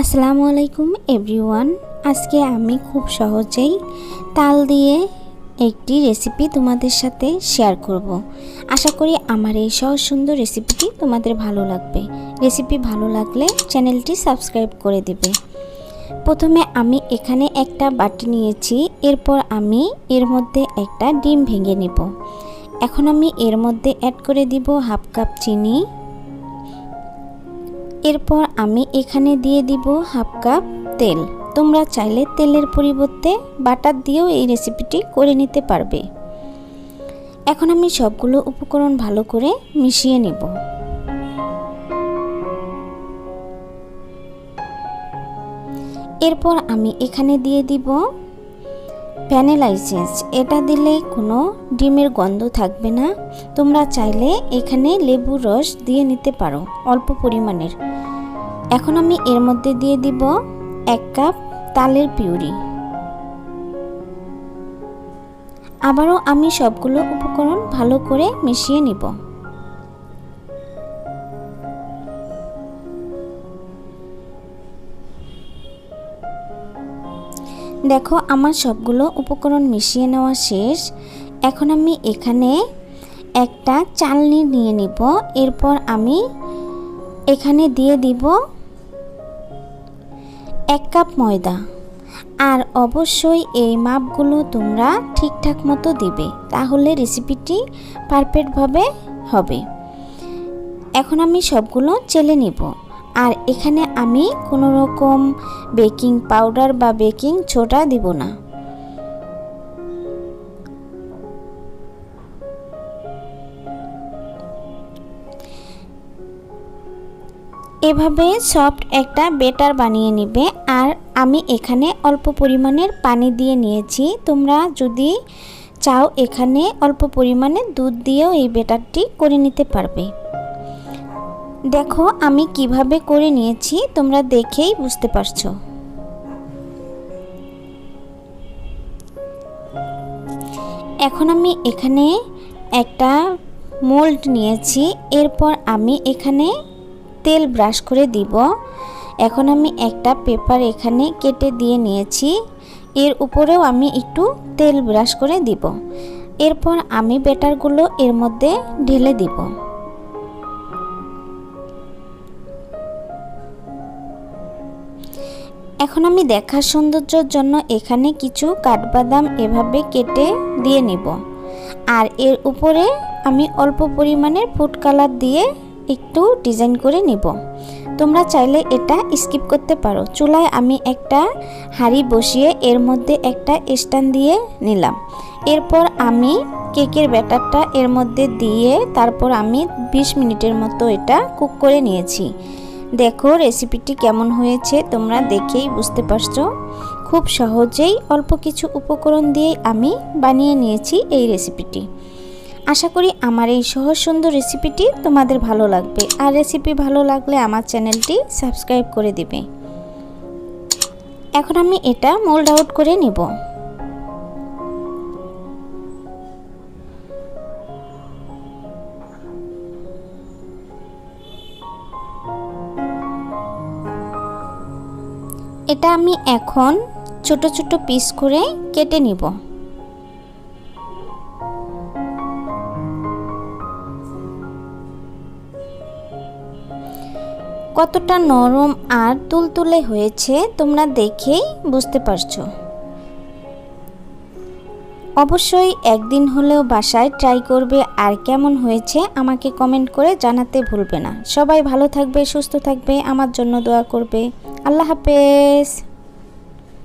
আসসালামু আলাইকুম এভরিওয়ান। আজকে আমি খুব সহজেই তাল দিয়ে একটি রেসিপি তোমাদের সাথে শেয়ার করব। আশা করি আমার এই সহজ সুন্দর রেসিপিটি তোমাদের ভালো লাগবে। রেসিপি ভালো লাগলে চ্যানেলটি সাবস্ক্রাইব করে দেবে। প্রথমে আমি এখানে একটা বাটি নিয়েছি, এরপর আমি এর মধ্যে একটা ডিম ভেঙে নিব। এখন আমি এর মধ্যে অ্যাড করে দিব হাফ কাপ চিনি এরপর আমি এখানে দিয়ে দিব হাফ কাপ তেল। তোমরা চাইলে তেলের পরিবর্তে বাটার দিয়েও এই রেসিপিটি করে নিতে পারবে। এখন আমি সবগুলো উপকরণ ভালো করে মিশিয়ে নেব। এরপর আমি এখানে দিয়ে দিব প্যানেলাইসেন্স এটা দিলে কোনো ডিমের গন্ধ থাকবে না। তোমরা চাইলে এখানে লেবুর রস দিয়ে নিতে পারো, অল্প পরিমাণের। এখন আমি এর মধ্যে দিয়ে দিব এক কাপ তালের পিউরি। আবারও আমি সবগুলো উপকরণ ভালো করে মিশিয়ে নিব। দেখো, আমার সবগুলো উপকরণ মিশিয়ে নেওয়া শেষ। এখন আমি এখানে একটা চালনি নিয়ে নিব। এরপর আমি এখানে দিয়ে দিব এক কাপ ময়দা। আর অবশ্যই এই মাপগুলো তোমরা ঠিকঠাক মতো দিবে, তাহলে রেসিপিটি পারফেক্টভাবে হবে। এখন আমি সবগুলো চেলে নিব। আর এখানে আমি কোনো রকম বেকিং পাউডার বা বেকিং ছোটা দিব না। এভাবে সফট একটা বেটার বানিয়ে নিবে। আর আমি এখানে অল্প পরিমাণের পানি দিয়ে নিয়েছি। তোমরা যদি চাও এখানে অল্প পরিমাণে দুধ দিয়েও এই বেটারটি করে নিতে পারবে। দেখো, আমি কীভাবে করে নিয়েছি, তোমরা দেখেই বুঝতে পারছ। এখন আমি এখানে একটা মোল্ড নিয়েছি, এরপর আমি এখানে তেল ব্রাশ করে দিব। এখন আমি একটা পেপার এখানে কেটে দিয়ে নিয়েছি, এর উপরেও আমি একটু তেল ব্রাশ করে দিব। এরপর আমি বেটারগুলো এর মধ্যে ঢেলে দিব। এখন আমি দেখার সৌন্দর্যের জন্য এখানে কিছু কাঠবাদাম এভাবে কেটে দিয়ে নিব। আর এর উপরে আমি অল্প পরিমাণের ফুড কালার দিয়ে একটু ডিজাইন করে নিব। তোমরা চাইলে এটা স্কিপ করতে পারো। চুলায় আমি একটা হাঁড়ি বসিয়ে এর মধ্যে একটা স্ট্যান্ড দিয়ে নিলাম। এরপর আমি কেকের ব্যাটারটা এর মধ্যে দিয়ে তারপর আমি 20 মিনিটের মতো এটা কুক করে নিয়েছি। দেখো রেসিপিটি কেমন হয়েছে, তোমরা দেখেই বুঝতে পারছ। খুব সহজেই অল্প কিছু উপকরণ দিয়েই আমি বানিয়ে নিয়েছি এই রেসিপিটি আশা করি আমার এই সহজ সুন্দর রেসিপিটি তোমাদের ভালো লাগবে। আর রেসিপি ভালো লাগলে আমার চ্যানেলটি সাবস্ক্রাইব করে দিবে। এখন আমি এটা মোল্ড আউট করে নেব। এটা আমি এখন ছোট ছোট পিস করে কেটে নিব। কতটা নরম আর তুলতুলে হয়েছে তোমরা দেখেই বুঝতে পারছ। অবশ্যই একদিন হলেও বাসায় ট্রাই করবে আর কেমন হয়েছে আমাকে কমেন্ট করে জানাতে ভুলবে না। সবাই ভালো থাকবে, সুস্থ থাকবে, আমার জন্য দোয়া করবে। আল্লাহ হাফেজ।